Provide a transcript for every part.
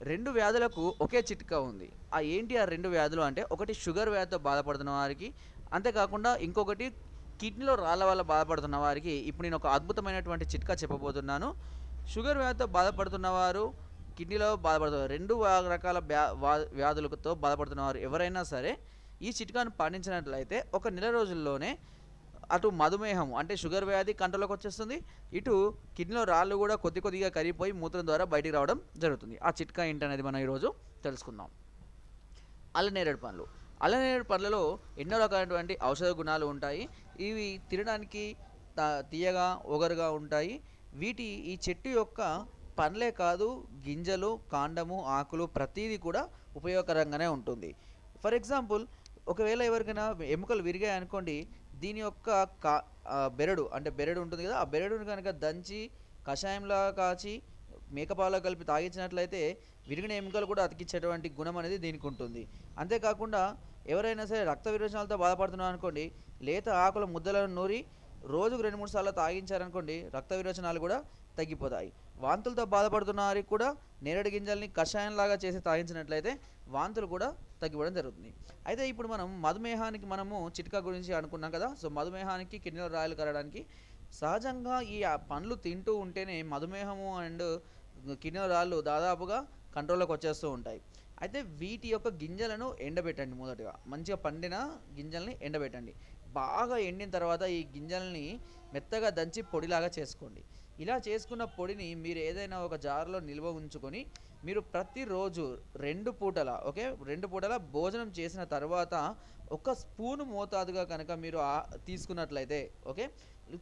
రెండు వ్యాధులకు ఒకే చిట్కా ఉంది. ఆ ఏంటి ఆ రెండు వ్యాధులు అంటే ఒకటి షుగర్ వ్యాధితో బాధపడుతున్న వారికి అంతేకాకుండా ఇంకొకటి కిడ్నీలో రాళ్ళ వల్ల బాధపడుతున్న వారికి. ఇప్పుడు నేను ఒక అద్భుతమైనటువంటి చిట్కా చెప్పబోతున్నాను. షుగర్ వ్యాధితో బాధపడుతున్న వారు కిడ్నీలో బాధపడుతున్నారు రెండు రకాల వ్యా వ్యాధులతో బాధపడుతున్న వారు ఎవరైనా సరే ఈ చిట్కాను పాటించినట్లయితే ఒక నెల రోజుల్లోనే అటు మధుమేహం అంటే షుగర్ వ్యాధి కంట్రోల్లోకి వచ్చేస్తుంది. ఇటు కిడ్నీలో రాళ్ళు కూడా కొద్ది కొద్దిగా కరిగిపోయి మూత్రం ద్వారా బయటికి రావడం జరుగుతుంది. ఆ చిట్కా ఏంటనేది మనం ఈరోజు తెలుసుకుందాం. అల్లనేరేడు పండ్లు. అల్లనేరేడు పండ్లలో ఎన్నో రకాలైనటువంటి ఔషధ గుణాలు ఉంటాయి. ఇవి తినడానికి తీయగా ఒగరుగా ఉంటాయి. వీటి ఈ చెట్టు యొక్క పండ్లే కాదు గింజలు కాండము ఆకులు ప్రతిదీ కూడా ఉపయోగకరంగానే ఉంటుంది. ఫర్ ఎగ్జాంపుల్ ఒకవేళ ఎవరికైనా ఎముకలు విరిగాయి అనుకోండి దీని యొక్క కా బెరడు అంటే బెరడు ఉంటుంది కదా ఆ బెరడును కనుక దంచి కషాయంలా కాచి మేకపాలో కలిపి తాగించినట్లయితే విరిగిన ఎముకలు కూడా అతికించేటువంటి గుణం అనేది దీనికి ఉంటుంది. అంతేకాకుండా ఎవరైనా సరే రక్త విరోచనాలతో బాధపడుతున్నారు అనుకోండి లేత ఆకుల ముద్దలను నూరి రోజుకు రెండు మూడు సార్లు తాగించారనుకోండి రక్త విరోచనాలు కూడా తగ్గిపోతాయి. వాంతులతో బాధపడుతున్న వారికి కూడా నేరేడు గింజల్ని కషాయంలాగా చేసి తాగించినట్లయితే వాంతులు కూడా తగ్గిపోవడం జరుగుతుంది. అయితే ఇప్పుడు మనం మధుమేహానికి మనము చిట్కా గురించి అనుకున్నాం కదా. సో మధుమేహానికి కిడ్నీల రాయలు కరగడానికి సహజంగా ఈ పండ్లు తింటూ ఉంటేనే మధుమేహము అండ్ కిడ్నీల రాళ్ళు దాదాపుగా కంట్రోల్లోకి వచ్చేస్తూ ఉంటాయి. అయితే వీటి యొక్క గింజలను ఎండబెట్టండి మొదటగా. మంచిగా పండిన గింజల్ని ఎండబెట్టండి. బాగా ఎండిన తర్వాత ఈ గింజల్ని మెత్తగా దంచి పొడిలాగా చేసుకోండి. ఇలా చేసుకున్న పొడిని మీరు ఏదైనా ఒక జార్లో నిల్వ ఉంచుకొని మీరు ప్రతిరోజు రెండు పూటల ఓకే? రెండు పూటల భోజనం చేసిన తర్వాత ఒక స్పూను మోతాదుగా కనుక మీరు తీసుకున్నట్లయితే ఓకే?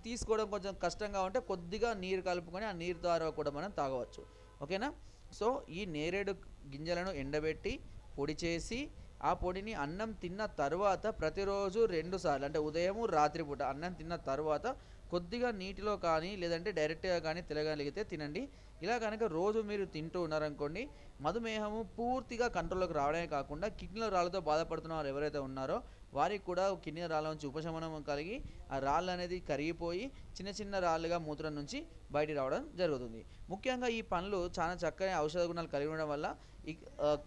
తీసుకోవడం కొంచెం కష్టంగా ఉంటే కొద్దిగా నీరు కలుపుకొని ఆ నీరు ద్వారా కూడా మనం తాగవచ్చు ఓకేనా? సో ఈ నేరేడు గింజలను ఎండబెట్టి పొడి చేసి ఆ పొడిని అన్నం తిన్న తర్వాత ప్రతిరోజు రెండుసార్లు అంటే ఉదయము రాత్రిపూట అన్నం తిన్న తర్వాత కొద్దిగా నీటిలో కానీ లేదంటే డైరెక్ట్గా కానీ తినగలిగితే తినండి. ఇలా కనుక రోజు మీరు తింటూ ఉన్నారనుకోండి మధుమేహము పూర్తిగా కంట్రోల్లోకి రావడమే కాకుండా కిడ్నీలో రాళ్ళతో బాధపడుతున్న వారు ఎవరైతే ఉన్నారో వారికి కూడా కిడ్నీ రాళ్ళ నుంచి ఉపశమనం కలిగి ఆ రాళ్ళు అనేది కరిగిపోయి చిన్న చిన్న రాళ్ళుగా మూత్రం నుంచి బయటికి రావడం జరుగుతుంది. ముఖ్యంగా ఈ పండ్లు చాలా చక్కని ఔషధ గుణాలు కలిగి ఉండడం వల్ల ఈ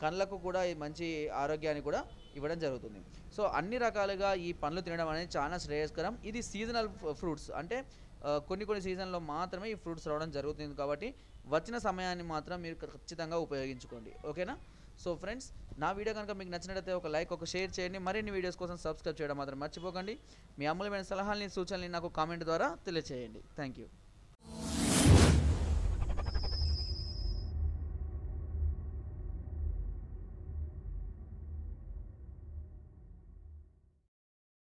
కళ్ళకు కూడా మంచి ఆరోగ్యాన్ని కూడా ఇవ్వడం జరుగుతుంది. సో అన్ని రకాలుగా ఈ పండ్లు తినడం అనేది చాలా శ్రేయస్కరం. ఇది సీజనల్ ఫ్రూట్స్ అంటే కొన్ని కొన్ని సీజన్లో మాత్రమే ఈ ఫ్రూట్స్ రావడం జరుగుతుంది కాబట్టి వచ్చిన సమయాన్ని మాత్రం మీరు ఖచ్చితంగా ఉపయోగించుకోండి. ఓకేనా? సో ఫ్రెండ్స్ నా వీడియో కనుక మీకు నచ్చినట్లయితే ఒక లైక్ ఒక షేర్ చేయండి. మరిన్ని వీడియోస్ కోసం సబ్స్క్రైబ్ చేయడం మాత్రం మర్చిపోకండి. మీ అమూల్యమైన సలహాలని సూచనలని నాకు కామెంట్ ద్వారా తెలియచేయండి. Thank you